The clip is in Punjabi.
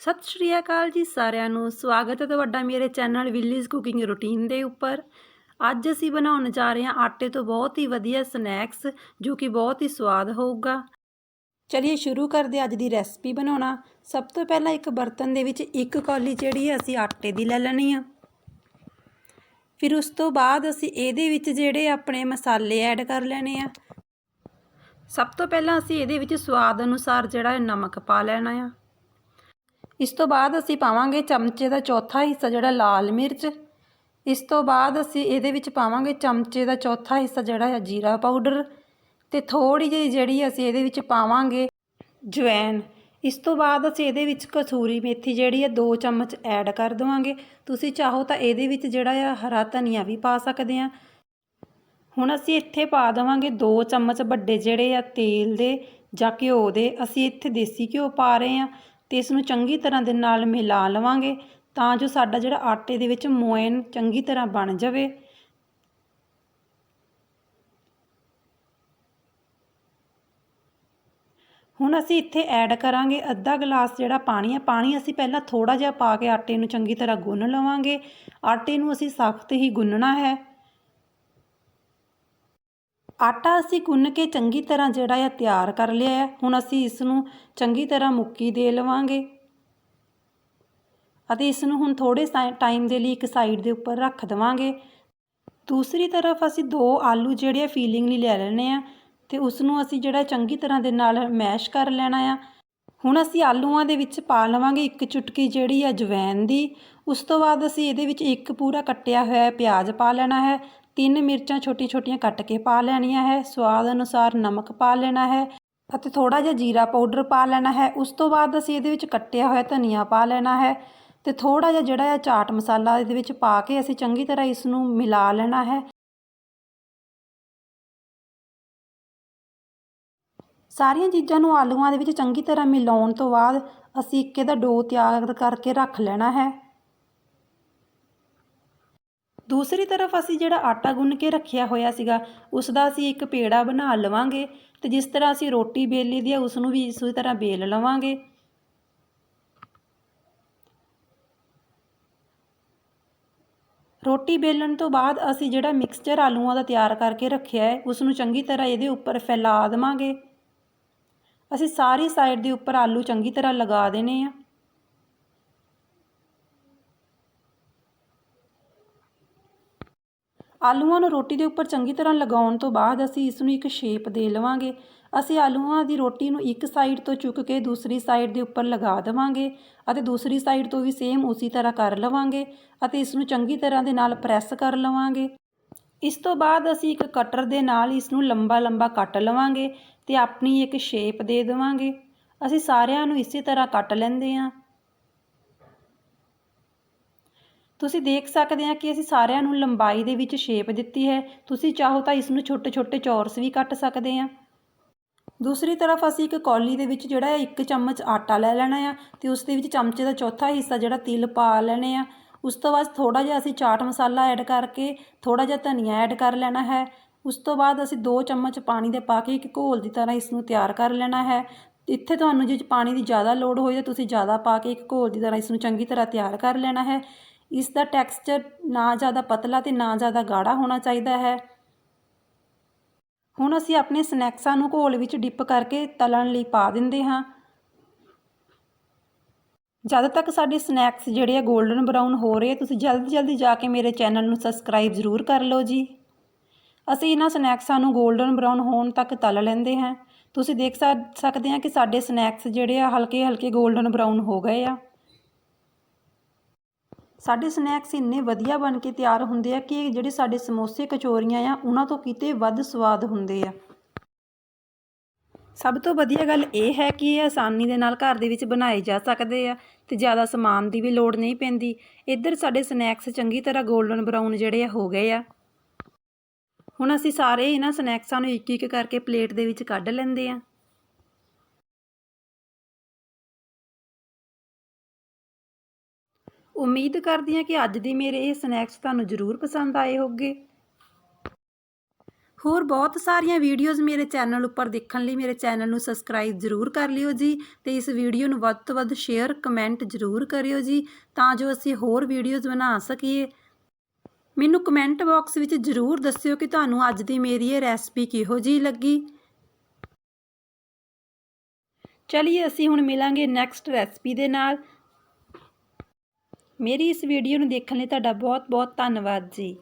ਸਤਿ ਸ਼੍ਰੀ ਅਕਾਲ ਜੀ ਸਾਰਿਆਂ ਨੂੰ। ਸਵਾਗਤ ਹੈ ਤੁਹਾਡਾ ਮੇਰੇ ਚੈਨਲ ਵਿਲੀਜ਼ ਕੁਕਿੰਗ ਰੂਟੀਨ ਦੇ ਉੱਪਰ। ਅੱਜ ਅਸੀਂ ਬਣਾਉਣ ਜਾ ਰਹੇ ਹਾਂ ਆਟੇ ਤੋਂ ਬਹੁਤ ਹੀ ਵਧੀਆ ਸਨੈਕਸ, ਜੋ ਕਿ ਬਹੁਤ ਹੀ ਸਵਾਦ ਹੋਊਗਾ। ਚਲਿਏ ਸ਼ੁਰੂ ਕਰਦੇ ਅੱਜ ਦੀ ਰੈਸਪੀ ਬਣਾਉਣਾ। ਸਭ ਤੋਂ ਪਹਿਲਾਂ ਇੱਕ ਬਰਤਨ ਦੇ ਵਿੱਚ ਇੱਕ ਕੌਲੀ ਜਿਹੜੀ ਹੈ ਅਸੀਂ ਆਟੇ ਦੀ ਲੈ ਲੈਣੀ ਆ। ਫਿਰ ਉਸ ਤੋਂ ਬਾਅਦ ਅਸੀਂ ਇਹਦੇ ਵਿੱਚ ਜਿਹੜੇ ਆਪਣੇ ਮਸਾਲੇ ਐਡ ਕਰ ਲੈਣੇ ਆ। ਸਭ ਤੋਂ ਪਹਿਲਾਂ ਅਸੀਂ ਇਹਦੇ ਵਿੱਚ ਸਵਾਦ ਅਨੁਸਾਰ ਜਿਹੜਾ ਨਮਕ ਪਾ ਲੈਣਾ ਆ। ਇਸ ਤੋਂ ਬਾਅਦ ਅਸੀਂ ਪਾਵਾਂਗੇ ਚਮਚੇ ਦਾ ਚੌਥਾ ਹਿੱਸਾ, ਜਿਹੜਾ ਲਾਲ ਮਿਰਚ। ਇਸ ਤੋਂ ਬਾਅਦ ਅਸੀਂ ਇਹਦੇ ਵਿੱਚ ਪਾਵਾਂਗੇ ਚਮਚੇ ਦਾ ਚੌਥਾ ਹਿੱਸਾ, ਜਿਹੜਾ ਹੈ ਜੀਰਾ ਪਾਊਡਰ। ਤੇ ਥੋੜੀ ਜਿਹੀ ਜਿਹੜੀ ਅਸੀਂ ਇਹਦੇ ਵਿੱਚ ਪਾਵਾਂਗੇ ਜਵੈਨ ਇਸ ਤੋਂ ਬਾਅਦ ਅਸੀਂ ਇਹਦੇ ਵਿੱਚ ਕਸੂਰੀ ਮੇਥੀ ਜਿਹੜੀ ਹੈ 2 ਚਮਚ ਐਡ ਕਰ ਦੇਵਾਂਗੇ। ਤੁਸੀਂ ਚਾਹੋ ਤਾਂ ਇਹਦੇ ਵਿੱਚ ਜਿਹੜਾ ਆ ਹਰਾ ਧਨੀਆ ਵੀ ਪਾ ਸਕਦੇ ਆ। ਹੁਣ ਅਸੀਂ ਇੱਥੇ ਪਾ ਦੇਵਾਂਗੇ 2 ਚਮਚ ਵੱਡੇ ਜਿਹੜੇ ਆ ਤੇਲ ਦੇ ਜਾਂ ਘਿਓ ਦੇ। ਅਸੀਂ ਇੱਥੇ ਦੇਸੀ ਘਿਓ ਪਾ ਰਹੇ ਆ। ਤੇ ਇਸ ਨੂੰ ਚੰਗੀ ਤਰ੍ਹਾਂ ਦੇ ਨਾਲ ਮਿਲਾ ਲਵਾਂਗੇ ਤਾਂ ਜੋ ਸਾਡਾ ਜਿਹੜਾ ਆਟੇ ਦੇ ਵਿੱਚ ਮੋਇਨ ਚੰਗੀ ਤਰ੍ਹਾਂ ਬਣ ਜਾਵੇ। ਹੁਣ ਅਸੀਂ ਇੱਥੇ ਐਡ ਕਰਾਂਗੇ ਅੱਧਾ ਗਲਾਸ ਜਿਹੜਾ ਪਾਣੀ ਹੈ ਪਾਣੀ ਅਸੀਂ ਪਹਿਲਾਂ ਥੋੜਾ ਜਿਹਾ ਪਾ ਕੇ ਆਟੇ ਨੂੰ ਚੰਗੀ ਤਰ੍ਹਾਂ ਗੁੰਨ ਲਵਾਂਗੇ। ਆਟੇ ਨੂੰ ਅਸੀਂ ਸਖਤ ਹੀ ਗੁੰਨਣਾ ਹੈ। ਆਟਾ ਅਸੀਂ ਗੁੰਨ ਕੇ ਚੰਗੀ ਤਰ੍ਹਾਂ ਜਿਹੜਾ ਆ ਤਿਆਰ ਕਰ ਲਿਆ ਹੈ ਹੁਣ ਅਸੀਂ ਇਸ ਨੂੰ ਚੰਗੀ ਤਰ੍ਹਾਂ ਮੁੱਕੀ ਦੇ ਲਵਾਂਗੇ। ਅਤੇ ਇਸ ਨੂੰ ਹੁਣ ਥੋੜੇ ਟਾਈਮ ਦੇ ਲਈ ਇੱਕ ਸਾਈਡ ਦੇ ਉੱਪਰ ਰੱਖ ਦੇਵਾਂਗੇ। ਦੂਸਰੀ ਤਰਫ ਅਸੀਂ ਦੋ ਆਲੂ ਜਿਹੜੇ ਆ ਫੀਲਿੰਗ ਲਈ ਲੈ ਲੈਣੇ ਆ ਤੇ ਉਸ ਨੂੰ ਅਸੀਂ ਜਿਹੜਾ ਚੰਗੀ ਤਰ੍ਹਾਂ ਦੇ ਨਾਲ ਮੈਸ਼ ਕਰ ਲੈਣਾ ਆ। ਹੁਣ ਅਸੀਂ ਆਲੂਆਂ ਦੇ ਵਿੱਚ ਪਾ ਲਵਾਂਗੇ ਇੱਕ ਚੁਟਕੀ ਜਿਹੜੀ ਆ ਜਵੈਨ ਦੀ। ਉਸ ਤੋਂ ਬਾਅਦ ਅਸੀਂ ਇਹਦੇ ਵਿੱਚ ਇੱਕ ਪੂਰਾ ਕੱਟਿਆ ਹੋਇਆ ਪਿਆਜ਼ ਪਾ ਲੈਣਾ ਹੈ ਤਿੰਨ ਮਿਰਚਾਂ ਛੋਟੀਆਂ ਛੋਟੀਆਂ ਕੱਟ ਕੇ ਪਾ ਲੈਣੀਆਂ ਹੈ। ਸਵਾਦ ਅਨੁਸਾਰ ਨਮਕ ਪਾ ਲੈਣਾ ਹੈ ਅਤੇ ਥੋੜਾ ਜਿਹਾ ਜੀਰਾ ਪਾਊਡਰ ਪਾ ਲੈਣਾ ਹੈ। ਉਸ ਤੋਂ ਬਾਅਦ ਅਸੀਂ ਇਹਦੇ ਵਿੱਚ ਕੱਟਿਆ ਹੋਇਆ ਧਨੀਆ ਪਾ ਲੈਣਾ ਹੈ ਤੇ ਥੋੜਾ ਜਿਹਾ ਜਿਹੜਾ ਹੈ ਚਾਟ ਮਸਾਲਾ ਇਹਦੇ ਵਿੱਚ ਪਾ ਕੇ ਅਸੀਂ ਚੰਗੀ ਤਰ੍ਹਾਂ ਇਸ ਨੂੰ ਮਿਲਾ ਲੈਣਾ ਹੈ। ਸਾਰੀਆਂ ਚੀਜ਼ਾਂ ਨੂੰ ਆਲੂਆਂ ਦੇ ਵਿੱਚ ਚੰਗੀ ਤਰ੍ਹਾਂ ਮਿਲਾਉਣ ਤੋਂ ਬਾਅਦ ਅਸੀਂ ਇੱਕ ਇਹਦਾ ਡੋ ਤਿਆਰ ਕਰਕੇ ਰੱਖ ਲੈਣਾ ਹੈ। ਦੂਸਰੀ ਤਰਫ ਅਸੀਂ ਜਿਹੜਾ ਆਟਾ ਗੁੰਨ ਕੇ ਰੱਖਿਆ ਹੋਇਆ ਸੀਗਾ ਉਸ ਦਾ ਅਸੀਂ ਇੱਕ ਪੇੜਾ ਬਣਾ ਲਵਾਂਗੇ ਤੇ ਜਿਸ ਤਰ੍ਹਾਂ ਅਸੀਂ ਰੋਟੀ ਬੇਲੀ ਦੀ ਆ ਉਸ ਨੂੰ ਵੀ ਇਸੇ ਤਰ੍ਹਾਂ ਬੇਲ ਲਵਾਂਗੇ। ਰੋਟੀ ਬੇਲਣ ਤੋਂ ਬਾਅਦ ਅਸੀਂ ਜਿਹੜਾ ਮਿਕਸਚਰ ਆਲੂਆਂ ਦਾ ਤਿਆਰ ਕਰਕੇ ਰੱਖਿਆ ਹੈ ਉਸ ਨੂੰ ਚੰਗੀ ਤਰ੍ਹਾਂ ਇਹਦੇ ਉੱਪਰ ਫੈਲਾ ਦੇਵਾਂਗੇ। ਅਸੀਂ ਸਾਰੀ ਸਾਈਡ ਦੇ ਉੱਪਰ ਆਲੂ ਚੰਗੀ ਤਰ੍ਹਾਂ ਲਗਾ ਦੇਣੇ ਆ। ਆਲੂਆਂ ਨੂੰ ਰੋਟੀ ਦੇ ਉੱਪਰ ਚੰਗੀ ਤਰ੍ਹਾਂ ਲਗਾਉਣ ਤੋਂ ਬਾਅਦ ਅਸੀਂ ਇਸ ਨੂੰ ਇੱਕ ਸ਼ੇਪ ਦੇ ਲਵਾਂਗੇ। ਅਸੀਂ ਆਲੂਆਂ ਦੀ ਰੋਟੀ ਨੂੰ ਇੱਕ ਸਾਈਡ ਤੋਂ ਚੁੱਕ ਕੇ ਦੂਸਰੀ ਸਾਈਡ ਦੇ ਉੱਪਰ ਲਗਾ ਦੇਵਾਂਗੇ ਅਤੇ ਦੂਸਰੀ ਸਾਈਡ ਤੋਂ ਵੀ ਸੇਮ ਉਸੇ ਤਰ੍ਹਾਂ ਕਰ ਲਵਾਂਗੇ ਅਤੇ ਇਸ ਨੂੰ ਚੰਗੀ ਤਰ੍ਹਾਂ ਦੇ ਨਾਲ ਪ੍ਰੈਸ ਕਰ ਲਵਾਂਗੇ। ਇਸ ਤੋਂ ਬਾਅਦ ਅਸੀਂ ਇੱਕ ਕਟਰ ਦੇ ਨਾਲ ਇਸ ਨੂੰ ਲੰਬਾ ਲੰਬਾ ਕੱਟ ਲਵਾਂਗੇ ਤੇ ਆਪਣੀ ਇੱਕ ਸ਼ੇਪ ਦੇ ਦੇਵਾਂਗੇ। ਅਸੀਂ ਸਾਰਿਆਂ ਨੂੰ ਇਸੇ ਤਰ੍ਹਾਂ ਕੱਟ ਲੈਂਦੇ ਹਾਂ। ਤੁਸੀਂ ਦੇਖ ਸਕਦੇ ਆ ਕਿ ਅਸੀਂ ਸਾਰਿਆਂ ਨੂੰ ਲੰਬਾਈ ਦੇ ਵਿੱਚ ਸ਼ੇਪ ਦਿੱਤੀ ਹੈ। ਤੁਸੀਂ ਚਾਹੋ ਤਾਂ ਇਸ ਨੂੰ ਛੋਟੇ ਛੋਟੇ ਚੌਰਸ ਵੀ ਕੱਟ ਸਕਦੇ ਆ ਦੂਸਰੀ ਤਰਫ ਅਸੀਂ ਇੱਕ ਕੌਲੀ ਦੇ ਵਿੱਚ ਜਿਹੜਾ ਹੈ, ਇੱਕ ਚਮਚ ਆਟਾ ਲੈ ਲੈਣਾ ਆ ਤੇ ਉਸ ਦੇ ਵਿੱਚ ਚਮਚੇ ਦਾ ਚੌਥਾ ਹਿੱਸਾ ਜਿਹੜਾ ਤਿਲ ਪਾ ਲੈਣੇ ਆ। ਉਸ ਤੋਂ ਬਾਅਦ ਥੋੜਾ ਜਿਹਾ ਅਸੀਂ ਚਾਟ ਮਸਾਲਾ ਐਡ ਕਰਕੇ ਥੋੜਾ ਜਿਹਾ ਧਨੀਆ ਐਡ ਕਰ ਲੈਣਾ ਹੈ। ਉਸ ਤੋਂ ਬਾਅਦ ਅਸੀਂ 2 ਚਮਚ ਪਾਣੀ ਦੇ ਪਾ ਕੇ ਇੱਕ ਘੋਲ ਦੀ ਤਰ੍ਹਾਂ ਇਸ ਨੂੰ ਤਿਆਰ ਕਰ ਲੈਣਾ ਹੈ। ਇੱਥੇ ਤੁਹਾਨੂੰ ਜੇ ਪਾਣੀ ਦੀ ਜ਼ਿਆਦਾ ਲੋੜ ਹੋਈ ਤਾਂ ਤੁਸੀਂ ਜ਼ਿਆਦਾ ਪਾ ਕੇ ਇੱਕ ਘੋਲ ਦੀ ਤਰ੍ਹਾਂ ਇਸ ਨੂੰ ਚੰਗੀ ਤਰ੍ਹਾਂ ਤਿਆਰ ਕਰ ਲੈਣਾ ਹੈ। ਇਸ ਦਾ ਟੈਕਸਚਰ ਨਾ ਜ਼ਿਆਦਾ ਪਤਲਾ ਤੇ ਨਾ ਜ਼ਿਆਦਾ ਗਾੜਾ ਹੋਣਾ ਚਾਹੀਦਾ ਹੈ। ਹੁਣ ਅਸੀਂ ਆਪਣੇ ਸਨੈਕਸਾਂ ਨੂੰ ਘੋਲ ਵਿੱਚ ਡਿਪ ਕਰਕੇ ਤਲਣ ਲਈ ਪਾ ਦਿੰਦੇ ਹਾਂ। ਜਦ ਤੱਕ ਸਾਡੇ ਸਨੈਕਸ ਜਿਹੜੇ ਆ 골ਡਨ ਬਰਾਊਨ ਹੋ ਰਹੇ ਤੁਸੀਂ ਜਲਦੀ ਜਲਦੀ ਜਾ ਕੇ ਮੇਰੇ ਚੈਨਲ ਨੂੰ ਸਬਸਕ੍ਰਾਈਬ ਜ਼ਰੂਰ ਕਰ ਲਓ ਜੀ। ਅਸੀਂ ਇਹਨਾਂ ਸਨੈਕਸਾਂ ਨੂੰ 골ਡਨ ਬਰਾਊਨ ਹੋਣ ਤੱਕ ਤਲ ਲੈਂਦੇ ਹਾਂ। ਤੁਸੀਂ ਦੇਖ ਸਕਦੇ ਹਾਂ ਕਿ ਸਾਡੇ ਸਨੈਕਸ ਜਿਹੜੇ ਆ ਹਲਕੇ ਹਲਕੇ 골ਡਨ ਬਰਾਊਨ ਹੋ ਗਏ ਆ। ਸਾਡੇ ਸਨੈਕਸ ਇੰਨੇ ਵਧੀਆ ਬਣ ਕੇ ਤਿਆਰ ਹੁੰਦੇ ਆ ਕਿ ਜਿਹੜੇ ਸਾਡੇ ਸਮੋਸੇ, ਕਚੋਰੀਆਂ ਆ, ਉਹਨਾਂ ਤੋਂ ਕਿਤੇ ਵੱਧ ਸਵਾਦ ਹੁੰਦੇ ਆ। ਸਭ ਤੋਂ ਵਧੀਆ ਗੱਲ ਇਹ ਹੈ ਕਿ ਇਹ ਆਸਾਨੀ ਦੇ ਨਾਲ ਘਰ ਦੇ ਵਿੱਚ ਬਣਾਏ ਜਾ ਸਕਦੇ ਆ ਤੇ ਜ਼ਿਆਦਾ ਸਮਾਨ ਦੀ ਵੀ ਲੋੜ ਨਹੀਂ ਪੈਂਦੀ। ਇੱਧਰ ਸਾਡੇ ਸਨੈਕਸ ਚੰਗੀ ਤਰ੍ਹਾਂ 골ਡਨ ਬਰਾਊਨ ਜਿਹੜੇ ਆ ਹੋ ਗਏ ਆ। ਹੁਣ ਅਸੀਂ ਸਾਰੇ ਇਹਨਾਂ ਸਨੈਕਸਾਂ ਨੂੰ ਇੱਕ ਇੱਕ ਕਰਕੇ ਪਲੇਟ ਦੇ ਵਿੱਚ ਕੱਢ ਲੈਂਦੇ ਆ। ਉਮੀਦ ਕਰਦੀ ਹਾਂ ਕਿ ਅੱਜ ਦੀ ਮੇਰੇ ਇਹ ਸਨੈਕਸ ਤੁਹਾਨੂੰ ਜ਼ਰੂਰ ਪਸੰਦ ਆਏ ਹੋਗੇ ਹੋਰ ਬਹੁਤ ਸਾਰੀਆਂ ਵੀਡੀਓਜ਼ ਮੇਰੇ ਚੈਨਲ ਉੱਪਰ ਦੇਖਣ ਲਈ ਮੇਰੇ ਚੈਨਲ ਨੂੰ ਸਬਸਕ੍ਰਾਈਬ ਜ਼ਰੂਰ ਕਰ ਲਿਓ ਜੀ ਤੇ ਇਸ ਵੀਡੀਓ ਨੂੰ ਵੱਧ ਤੋਂ ਵੱਧ ਸ਼ੇਅਰ ਕਮੈਂਟ ਜ਼ਰੂਰ ਕਰਿਓ ਜੀ ਤਾਂ ਜੋ ਅਸੀਂ ਹੋਰ ਵੀਡੀਓਜ਼ ਬਣਾ ਸਕੀਏ। ਮੈਨੂੰ ਕਮੈਂਟ ਬਾਕਸ ਵਿੱਚ ਜ਼ਰੂਰ ਦੱਸਿਓ ਕਿ ਤੁਹਾਨੂੰ ਅੱਜ ਦੀ ਮੇਰੀ ਇਹ ਰੈਸਪੀ ਕਿਹੋ ਜਿਹੀ ਲੱਗੀ। ਚਲਿਏ ਅਸੀਂ ਹੁਣ ਮਿਲਾਂਗੇ ਨੈਕਸਟ ਰੈਸਪੀ ਦੇ ਨਾਲ। ਮੇਰੀ ਇਸ ਵੀਡੀਓ ਨੂੰ ਦੇਖਣ ਲਈ ਤੁਹਾਡਾ ਬਹੁਤ ਬਹੁਤ ਧੰਨਵਾਦ ਜੀ।